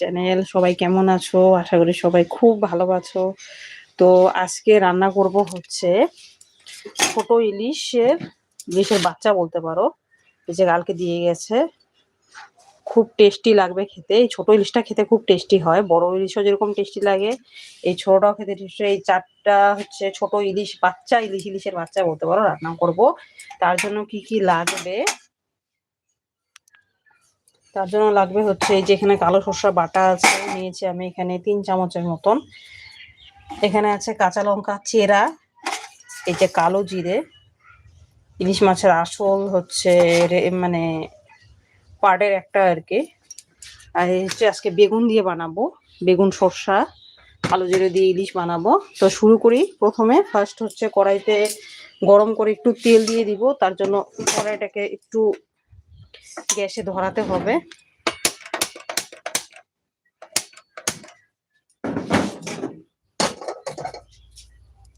Channel, সবাই কেমন আছো? আশা করি সবাই খুব ভালো আছো। তো আজকে রান্না করব হচ্ছে ছোট ইলিশের ইলিশের বাচ্চা বলতে পারো। এই যে কালকে দিয়ে গেছে। খুব টেস্টি লাগবে খেতে। এই ছোট ইলিশটা খেতে খুব টেস্টি হয়। বড় ইলিশও যেরকম টেস্টি লাগে, এই ছোটটাও খেতে টেস্টি এই চারটা হচ্ছে ছোট ইলিশ, বাচ্চা ইলিশ, ইলিশের বাচ্চা বলতে পারো, রান্না করব। তার জন্য কি কি লাগবে? তার জন্য লাগবে হচ্ছে এই যে এখানে কালো সর্ষা বাটা আছে, নিয়েছি আমি এখানে তিন চামচের মতন। এখানে আছে কাঁচা লঙ্কা, চেরা, এই যে কালো জিরে, ইলিশ মাছের আসল হচ্ছে মানে পাড়ের একটা আর কি। আর হচ্ছে আজকে বেগুন দিয়ে বানাবো, বেগুন সর্ষা কালো জিরে দিয়ে ইলিশ বানাবো। তো শুরু করি প্রথমে ফার্স্ট হচ্ছে কড়াইতে গরম করে একটু তেল দিয়ে দিব, তার জন্য কড়াইটাকে একটু গ্যাসে ধরাতে হবে।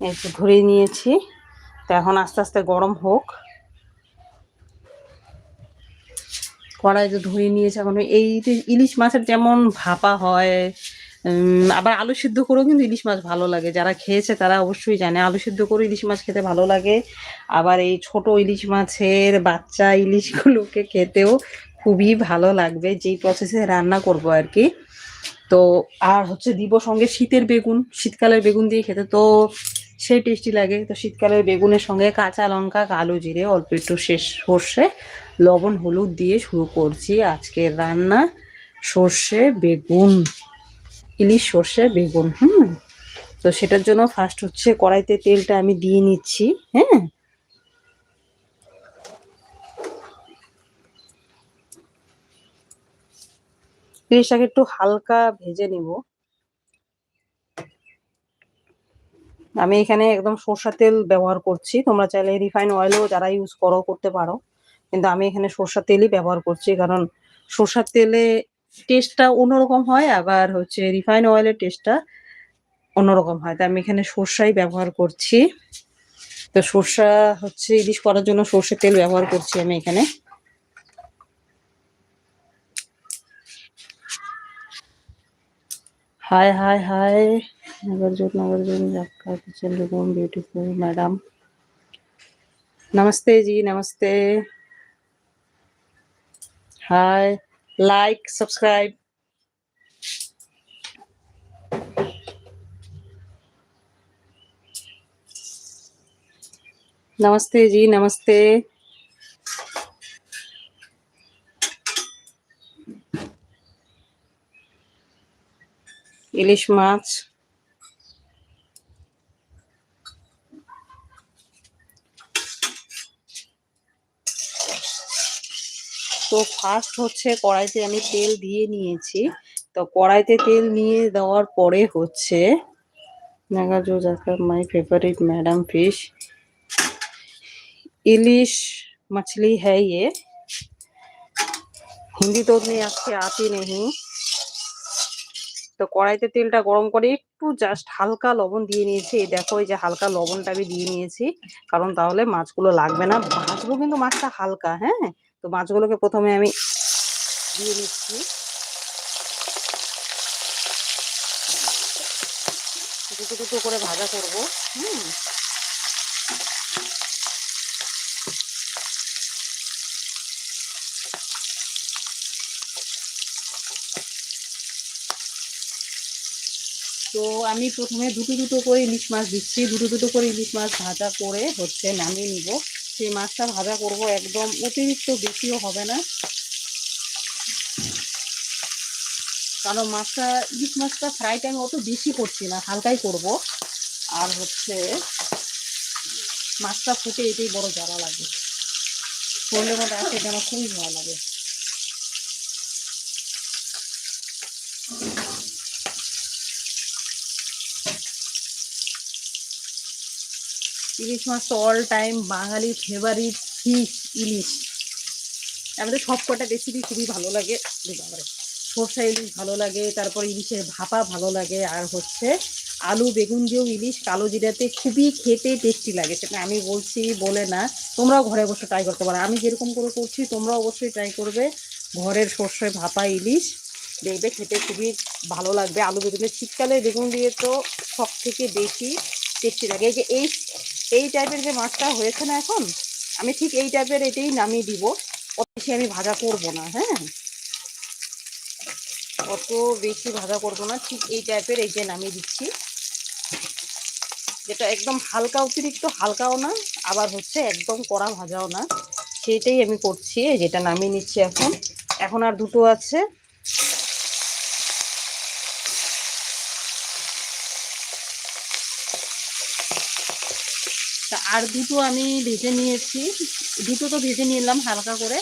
একটু ধরে নিয়েছি। তো এখন আস্তে আস্তে গরম হোক। কড়াই তো ধরে নিয়েছে। এখন এই ইলিশ মাছের যেমন ভাপা হয় আবার আলু সিদ্ধ করেও কিন্তু ইলিশ মাছ ভালো লাগে। যারা খেয়েছে তারা অবশ্যই জানে। আলু সিদ্ধ করে ইলিশ মাছ খেতে ভালো লাগে। আবার এই ছোট ইলিশ মাছের বাচ্চা ইলিশগুলোকে খেতেও খুবই ভালো লাগবে। যেই প্রসেসে রান্না করব আর কি তো, আর হচ্ছে দিব সঙ্গে শীতের বেগুন। শীতকালের বেগুন দিয়ে খেতে তো সেই টেস্টি লাগে। তো শীতকালের বেগুনের সঙ্গে কাঁচা লঙ্কা, কালো জিরে, অল্প একটু শেষ সর্ষে, লবণ, হলুদ দিয়ে শুরু করছি আজকের রান্না। সর্ষে, বেগুন। ইলিশ সর্ষে, বেগুন, হুম। তো সেটার জন্য ফার্স্ট হচ্ছে কড়াইতে তেলটা আমি দিয়ে নিচ্ছি হ্যাঁ। ইলিশটাকে একটু হালকা ভেজে নিব। আমি এখানে একদম সর্ষা তেল ব্যবহার করছি, তোমরা চাইলে রিফাইন অয়েলও যারা ইউজ করো, করতে পারো। কিন্তু আমি এখানে সর্ষা তেলই ব্যবহার করছি, কারণ সর্ষার তেলে টেস্টটা অন্যরকম হয় আবার হচ্ছে রিফাইন অয়েলের টেস্টটা অন্যরকম হয় তাই আমি এখানে সর্ষাই ব্যবহার করছি তো সর্ষা হচ্ছে ইলিশ করার জন্য সর্ষের তেল ব্যবহার করছি আমি এখানে हाय हाय हाय नगरजोत नगरजोत आपका किचन रूम ब्यूटीफुल मैडम नमस्ते जी नमस्ते हाय लाइक सब्सक्राइब नमस्ते जी नमस्ते ইলিশ মাছ তো ফার্স্ট হচ্ছে কড়াইতে আমি তেল দিয়ে নিয়েছি তো কড়াইতে তেল নিয়ে দেওয়ার পরে হচ্ছে নাগা जो মাই फेवरेट मैडम फिश इलिश मछली है ये हिंदी तो उतनी अच्छी आती नहीं তো কড়াইতে তেলটা গরম করে একটু জাস্ট হালকা লবণ দিয়ে নিয়েছি এই দেখো এই যে হালকা লবণটা আমি দিয়ে নিয়েছি কারণ তাহলে মাছগুলো লাগবে না ভাজবো কিন্তু মাছটা হালকা হ্যাঁ তো মাছগুলোকে প্রথমে আমি দিয়ে নিচ্ছি। দুটো দুটো করে ভাজা করব, হুম। তো আমি প্রথমে দুটো দুটো করে ইলিশ মাছ দিচ্ছি। দুটো দুটো করে ইলিশ মাছ ভাজা করে হচ্ছে নামিয়ে নিব। সেই মাছটা ভাজা করব একদম, অতিরিক্ত বেশিও হবে না। কারণ মাছটা, ইলিশ মাছটা ফ্রাইটা আমি অত বেশি করছি না, হালকাই করব। আর হচ্ছে, মাছটা ফুটে এটাই বড় জ্বালা লাগে। শরীরের মধ্যে আছে যেন খুবই ভালো লাগে। ইলিশ মাছ তো অল টাইম বাঙালির ফেভারিট ফিশ ইলিশ। আমাদের সব কটা রেসিপি খুবই ভালো লাগে। সর্ষা ইলিশ ভালো লাগে, তারপর ইলিশের ভাপা ভালো লাগে, আর হচ্ছে আলু, বেগুন দিয়েও ইলিশ, কালো জিরাতে খুবই খেতে টেস্টি লাগে। সেটা আমি বলছি বলে না, তোমরাও ঘরে বসে ট্রাই করতে পারো। আমি যেরকম করে করছি, তোমরাও অবশ্যই ট্রাই করবে। ঘরের সর্ষে ভাপা ইলিশ দেখবে খেতে খুবই ভালো লাগবে। আলু, বেগুনের শীতকালে বেগুন দিয়ে তো সব থেকে বেশি টেস্টি লাগে। এই যে এই এই টাইপের যে মাছটা হয়েছে না এখন, আমি ঠিক এই টাইপের এটাই নামিয়ে দিব। অত বেশি আমি ভাজা করব না হ্যাঁ? অত বেশি ভাজা করব না, ঠিক এই টাইপের এই যে নামিয়ে দিচ্ছি। যেটা একদম হালকা অতিরিক্ত, হালকাও না, আবার হচ্ছে একদম কড়া ভাজাও না। সেইটাই আমি করছি যেটা নামিয়ে নিচ্ছি এখন। এখন আর দুটো আছে। আর দুটো আমি ভেজে নিয়েছি। দুটো তো ভেজে নিলাম হালকা করে।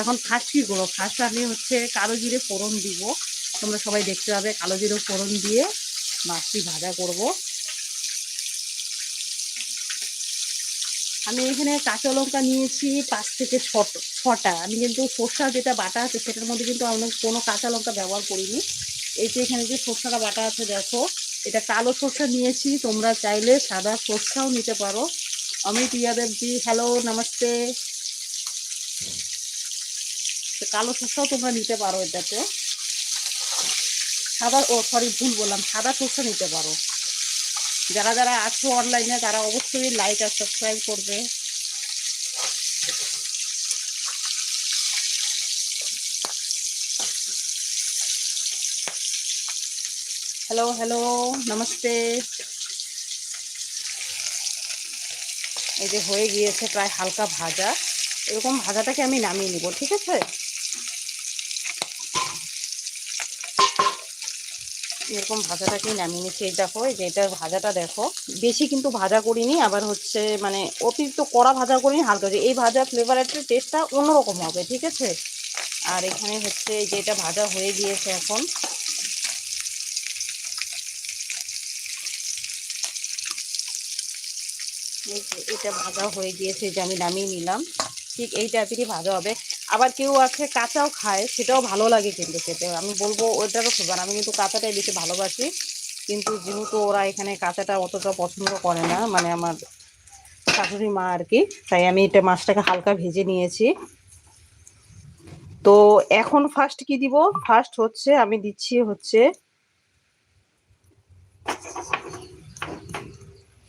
এখন ফার্স্ট কী করব ফার্স্ট আমি হচ্ছে কালো জিরে ফোড়ন দিব। তোমরা সবাই দেখতে পাবে কালো জিরে ফোড়ন দিয়ে মাছটি ভাজা করব। আমি এখানে কাঁচা লঙ্কা নিয়েছি পাঁচ থেকে ছটা। আমি কিন্তু সর্ষা যেটা বাটা আছে সেটার মধ্যে কিন্তু আমি কোনো কাঁচা লঙ্কা ব্যবহার করিনি। এই যে এখানে যে সর্ষাটা বাটা আছে দেখো, এটা কালো সর্ষা নিয়েছি। তোমরা চাইলে সাদা সর্ষাও নিতে পারো। অমিত ইয়াদেবজি হ্যালো নমস্তে। কালো সর্ষাও তোমরা নিতে পারো এটাতে। সাদা, ও সরি ভুল বললাম, সাদা সর্ষা নিতে পারো। যারা যারা আছো অনলাইনে তারা অবশ্যই লাইক আর সাবস্ক্রাইব করবে। Hello hello namaste. এই যে হয়ে গিয়েছে প্রায় হালকা ভাজা। এরকম ভাজাটাকে আমি নামিয়ে নিব, ঠিক আছে? এরকম ভাজাটাকেই নামিয়ে নিচ্ছি। এই দেখো, এই যে এটার ভাজাটা দেখো। বেশি কিন্তু ভাজা করিনি, আবার হচ্ছে মানে অতিরিক্ত কড়া ভাজা করিনি, হালকা এই ভাজা ফ্লেভারের টেস্টটা অন্যরকম হবে, ঠিক আছে? আর এখানে হচ্ছে এই যে এটা ভাজা হয়ে গিয়েছে এখন এই যে এটা ভাজা হয়ে গিয়েছে যে আমি নামিয়ে নিলাম। ঠিক এই টাইপেরই ভাজা হবে। আবার কেউ আছে কাঁচাও খায়, সেটাও ভালো লাগে কিন্তু খেতে। আমি বলব ওইটারও খাবার আমি কিন্তু কাঁচাটাই বেশি ভালোবাসি। কিন্তু যেহেতু ওরা এখানে কাঁচাটা অতটা পছন্দ করে না মানে আমার শাশুড়ি মা আর কি, তাই আমি এটা মাছটাকে হালকা ভেজে নিয়েছি। তো এখন ফার্স্ট কি দিব? ফার্স্ট হচ্ছে, আমি দিচ্ছি হচ্ছে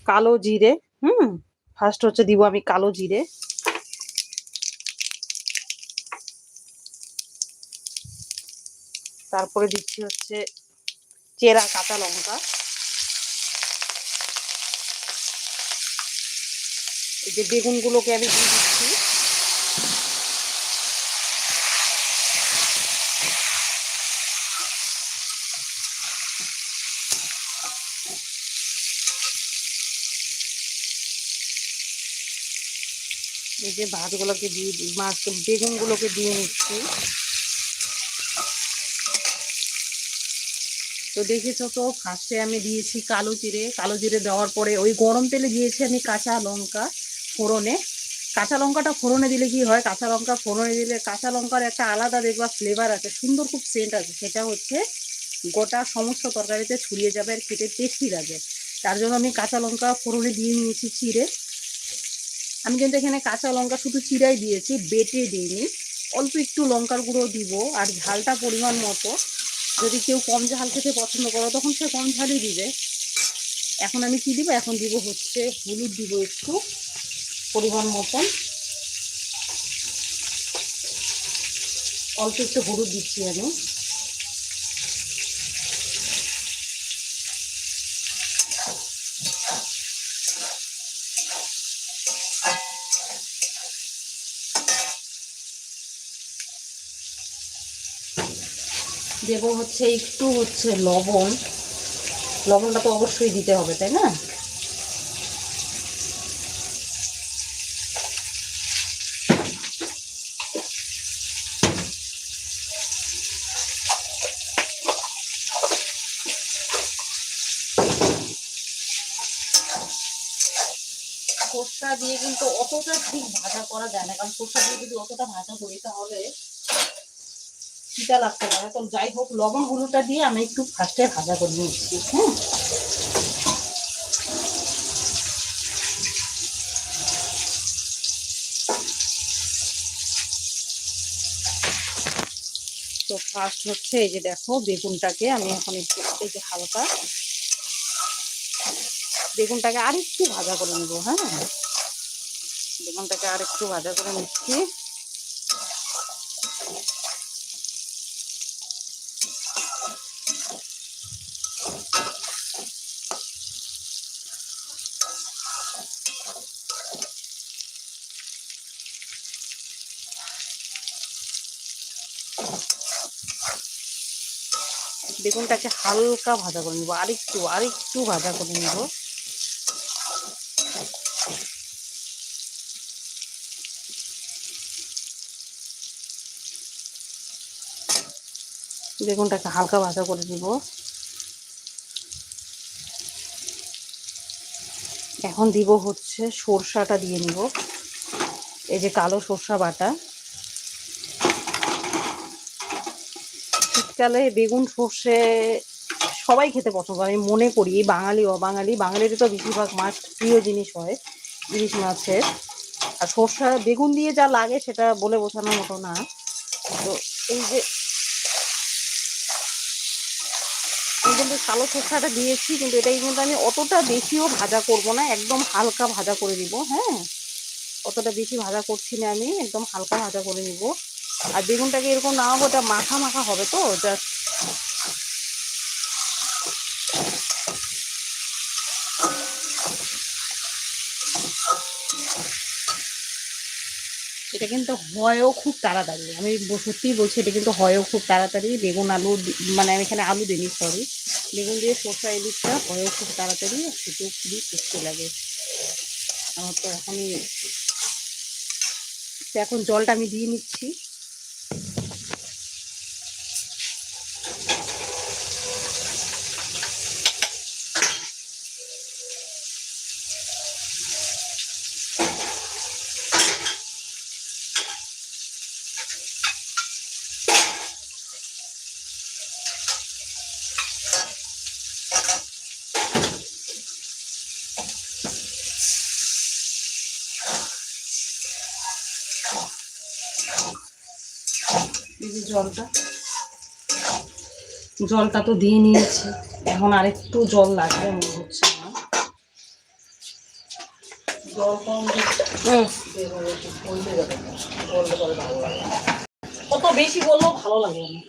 কালো জিরে হুম ফার্স্ট হচ্ছে দিব আমি কালো জিরে। তারপরে দিচ্ছি হচ্ছে চেরা কাঁচা লঙ্কা। এই যে বেগুনগুলোকে আমি দিয়ে দিচ্ছি। যে ভাতগুলোকে দিয়ে মাছ বেগুনগুলোকে দিয়ে নিচ্ছি। তো দেখেছ তো, ফার্স্টে আমি দিয়েছি কালো জিরে। কালো জিরে দেওয়ার পরে ওই গরম তেলে দিয়েছি আমি কাঁচা লঙ্কা ফোড়নে। কাঁচা লঙ্কাটা ফোড়নে দিলে কি হয়, কাঁচা লঙ্কা ফোড়নে দিলে কাঁচা লঙ্কার একটা আলাদা দেখবা ফ্লেভার আছে, সুন্দর খুব সেন্ট আছে। সেটা হচ্ছে গোটা সমস্ত তরকারিতে ছড়িয়ে যাবে আর খেতে টেস্টি লাগে। তার জন্য আমি কাঁচা লঙ্কা ফোড়নে দিয়ে নিয়েছি চিড়ে। আমি কিন্তু এখানে কাঁচা লঙ্কা শুধু চিড়াই দিয়েছি, বেটে দিইনি। অল্প একটু লঙ্কার গুঁড়ো দিব, আর ঝালটা পরিমাণ মতো। যদি কেউ কম ঝাল খেতে পছন্দ করো, তখন সে কম ঝালই দিবে। এখন আমি কি দিব? এখন দিব হচ্ছে হলুদ দিব একটু, পরিমাণ মতন। অল্প একটু হলুদ দিচ্ছি আমি। দেবো হচ্ছে একটু হচ্ছে লবণ। লবণটা তো অবশ্যই দিতে হবে, তাই না? সর্ষা দিয়ে কিন্তু অতটা ঠিক ভাজা করা যায় না, কারণ সর্ষা দিয়ে যদি অতটা ভাজা করি তাহলে চিটা লাগতে পারে তো যাই হোক, লবণ হলুদটা দিয়ে আমি একটু ফার্স্টে ভাজা করে নিচ্ছি হ্যাঁ? তো ফার্স্ট হচ্ছে এই যে দেখো, বেগুনটাকে আমি এখন একটু, এই যে হালকা বেগুনটাকে আরেকটু ভাজা করে নেব হ্যাঁ? বেগুনটাকে আরেকটু ভাজা করে নিচ্ছি। বেগুনটাকে হালকা ভাজা করে নিবো, আরেকটু আরেকটু ভাজা করে নিব। বেগুনটাকে হালকা ভাজা করে নিব। এখন দিব হচ্ছে সরষাটা দিয়ে নিব, এই যে কালো সরষা বাটা। শীতকালে বেগুন, সর্ষে সবাই খেতে পছন্দ আমি মনে করি বাঙালি, অবাঙালি। বাঙালির তো বেশিরভাগ মাছ প্রিয় জিনিস হয়, ইলিশ মাছের। আর সর্ষা, বেগুন দিয়ে যা লাগে সেটা বলে বোঝানোর মতো না। তো এই যে কিন্তু কালো সর্ষাটা দিয়েছি, কিন্তু এটাই কিন্তু আমি অতটা বেশিও ভাজা করব না। একদম হালকা ভাজা করে দিব হ্যাঁ? অতটা বেশি ভাজা করছি না আমি, একদম হালকা ভাজা করে নিব। আর বেগুনটাকে এরকম নামাবো ওটা মাখা মাখা হবে তো জাস্ট এটা কিন্তু হয়ও খুব তাড়াতাড়ি। আমি সত্যিই বলছি, এটা কিন্তু হয়ও খুব তাড়াতাড়ি। বেগুন আলু মানে আমি এখানে আলু দিইনি সরি বেগুন দিয়ে সরষা ইলিশটা হয়েও খুব তাড়াতাড়ি খেতেও খুবই টেস্টি লাগে। আমার তো এখনই এখন জলটা আমি দিয়ে নিচ্ছি। জলটা? জলটা তো দিয়ে নিয়েছি। এখন আরেকটু জল লাগবে মনে হচ্ছে আমার জল কম কত বেশি বললেও ভালো লাগে না।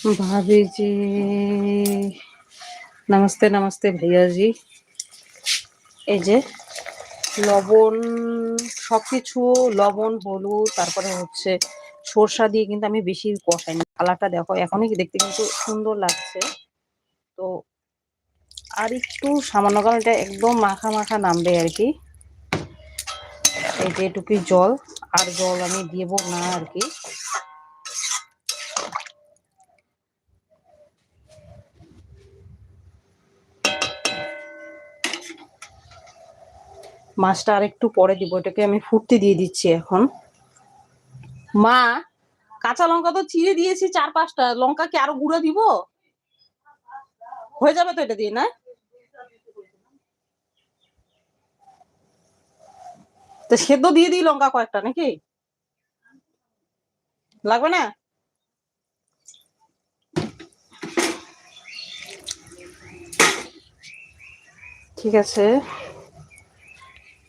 भाभी जी नमस्ते नमस्ते भैया जी এই যে লবণ সবকিছু লবণ হলুদ তারপরে হচ্ছে সরষা দিয়ে কিন্তু আমি বেশি কষাইনি কালারটা দেখো এখনই কি দেখতে কিন্তু সুন্দর লাগছে তো আর একটু সামান্য কারণ এটা একদম মাখা মাখা নামবে আর কি এই যে এটুকুই জল আর জল আমি দেবো না আর কি মাছটা আর একটু পরে দিব, এটাকে আমি ফুটতে দিয়ে দিচ্ছি এখন। মা, কাঁচা লঙ্কা তো চিড়ে দিয়েছি চার পাঁচটা, লঙ্কা কি আরও গুঁড়ো দিব? হয়ে যাবে তো এটা দিয়ে, না? তো সেদ্ধ দিয়ে দিই লঙ্কা কয়েকটা, নাকি? লাগবে না? ঠিক আছে।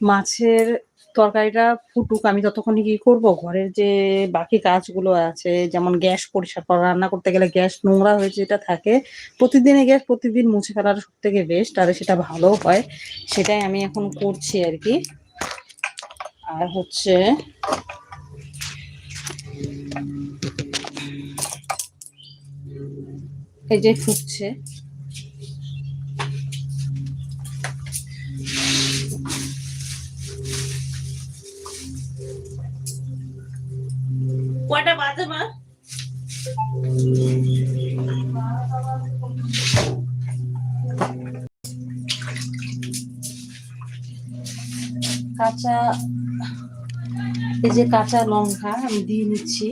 মাছের তরকারিটা ফুটুক, আমি ততক্ষণ কি করব? ঘরের যে বাকি কাজগুলো আছে, যেমন গ্যাস পরিষ্কার করা, রান্না করতে গেলে গ্যাস নোংরা হয়ে যেটা থাকে প্রতিদিনের গ্যাস প্রতিদিন মুছে ফেলার সব থেকে বেস্ট আর সেটা ভালো হয়। সেটাই আমি এখন করছি আর কি। আর হচ্ছে এই যে ফুটছে। কয়টা বাজে মা? কাঁচা এই যে কাঁচা লঙ্কা আমি দিয়ে নিচ্ছি।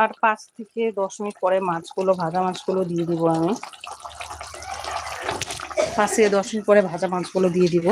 আর পাঁচ থেকে দশ মিনিট পরে মাছগুলো, ভাজা মাছগুলো দিয়ে দিব আমি। পাঁচ থেকে দশ মিনিট পরে ভাজা মাছগুলো দিয়ে দিব।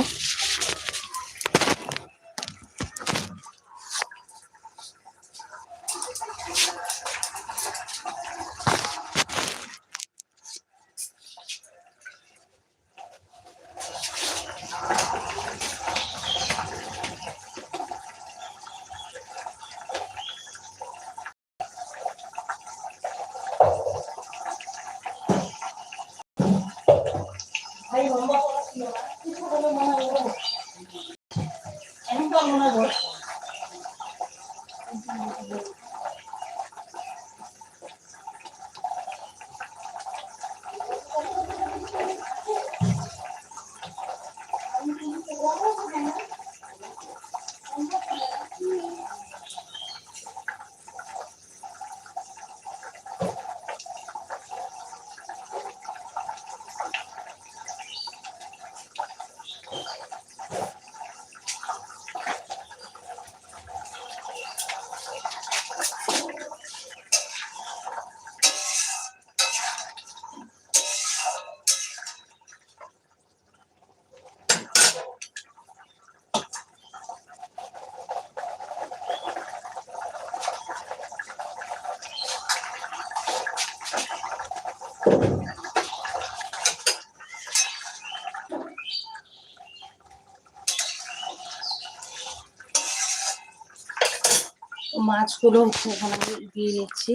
মাছগুলো এখানে আমি দিয়ে নিচ্ছি।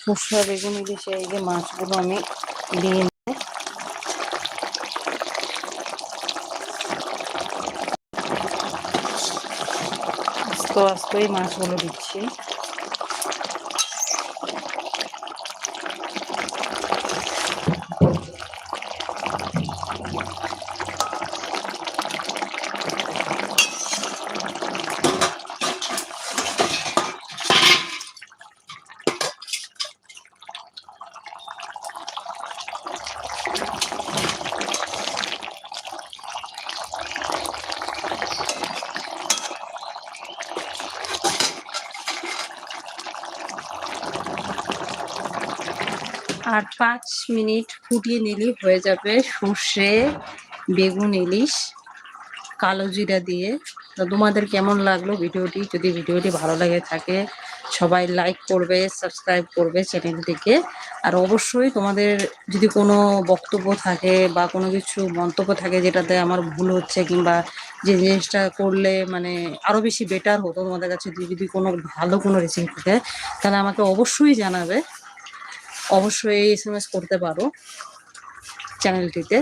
সর্ষে বেগুন ইলিশে এই যে মাছগুলো আমি দিয়ে নিই আস্তে আস্তে মাছগুলো দিচ্ছি। আর পাঁচ মিনিট ফুটিয়ে নিলেই হয়ে যাবে সর্ষে, বেগুন, ইলিশ, কালো জিরা দিয়ে। তো তোমাদের কেমন লাগল ভিডিওটি? যদি ভিডিওটি ভালো লাগে থাকে, সবাই লাইক করবে সাবস্ক্রাইব করবে চ্যানেলটিকে আর অবশ্যই তোমাদের যদি কোনো বক্তব্য থাকে বা কোনো কিছু মন্তব্য থাকে যেটাতে আমার ভুল হচ্ছে কিংবা যে জিনিসটা করলে মানে আরও বেশি বেটার হতো তোমাদের কাছে, যদি কোনো ভালো কোনো রেসিপি থাকে, তাহলে আমাকে অবশ্যই জানাবে। অবশ্যই এস এম এস করতে পারো চ্যানেলটিতে।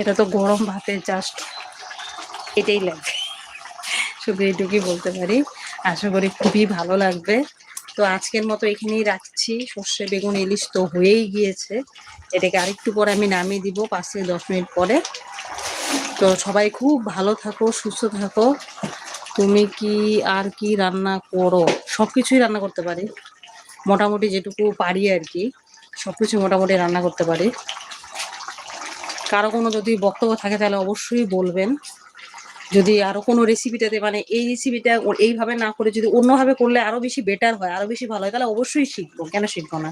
এটা তো গরম ভাতে জাস্ট এটাই লাগবে। শুধু এটুকুই বলতে পারি। আশা করি খুবই ভালো লাগবে। তো আজকের মতো এখানেই রাখছি। সর্ষে, বেগুন, ইলিশ তো হয়েই গিয়েছে। এটাকে আরেকটু পরে আমি নামিয়ে দিব, পাঁচ থেকে দশ মিনিট পরে। তো সবাই খুব ভালো থাকো, সুস্থ থাকো। তুমি কি আর কি রান্না করো? সব কিছুই রান্না করতে পারি। মোটামুটি যেটুকু পারি আর কি সব কিছু মোটামুটি রান্না করতে পারি। কারও কোনো যদি বক্তব্য থাকে তাহলে অবশ্যই বলবেন। যদি আরও কোনো রেসিপিটাতে মানে এই রেসিপিটা এইভাবে না করে যদি অন্যভাবে করলে আরও বেশি বেটার হয়, আরও বেশি ভালো হয়, তাহলে অবশ্যই শিখব। কেন শিখব না?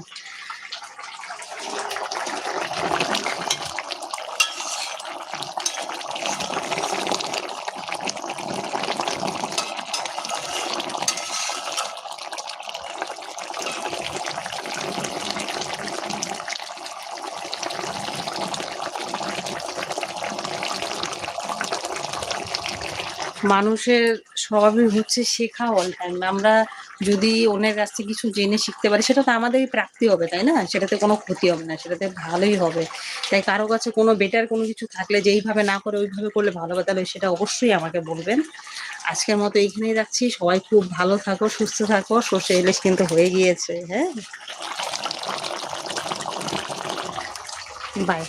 মানুষের স্বভাবই হচ্ছে শেখা অল টাইম আমরা যদি অন্যের কাছ থেকে কিছু জেনে শিখতে পারি, সেটা তো আমাদেরই প্রাপ্তি হবে, তাই না? সেটাতে কোনো ক্ষতি হবে না, সেটাতে ভালোই হবে। তাই কারও কাছে কোনো বেটার কোনো কিছু থাকলে যে এইভাবে না করে ওইভাবে করলে ভালো হবে, তাহলে সেটা অবশ্যই আমাকে বলবেন। আজকের মতো এইখানেই রাখছি। সবাই খুব ভালো থাকো, সুস্থ থাকো। সর্ষে ইলিশ কিন্তু হয়ে গিয়েছে হ্যাঁ? বাই